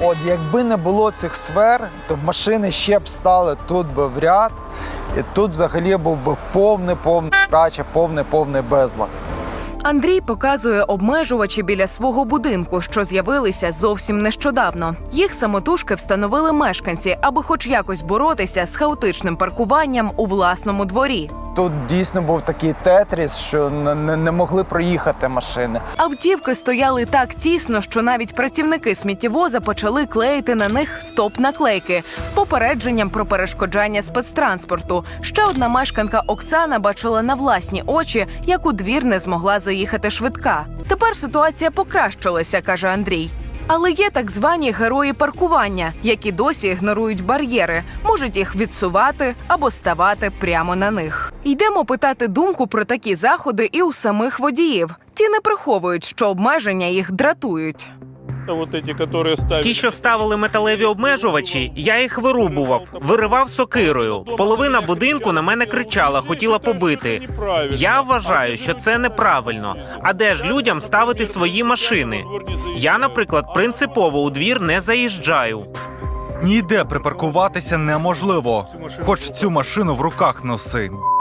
От якби не було цих сфер, то машини ще б стали тут би в ряд, і тут взагалі був би повний повний краче, повний повний безлад. Андрій показує обмежувачі біля свого будинку, що з'явилися зовсім нещодавно. Їх самотужки встановили мешканці, аби хоч якось боротися з хаотичним паркуванням у власному дворі. Тут дійсно був такий тетріс, що не, не, могли проїхати машини. Автівки стояли так тісно, що навіть працівники сміттєвоза почали клеїти на них стоп-наклейки з попередженням про перешкоджання спецтранспорту. Ще одна мешканка Оксана бачила на власні очі, як у двір не змогла заїхати швидка. Тепер ситуація покращилася, каже Андрій. Але є так звані герої паркування, які досі ігнорують бар'єри, можуть їх відсувати або ставати прямо на них. Йдемо питати думку про такі заходи і у самих водіїв. Ті не приховують, що обмеження їх дратують. Ті, що ставили металеві обмежувачі, я їх вирубував, виривав сокирою. Половина будинку на мене кричала, хотіла побити. Я вважаю, що це неправильно. А де ж людям ставити свої машини? Я, наприклад, принципово у двір не заїжджаю. Ніде припаркуватися неможливо. Хоч цю машину в руках носи.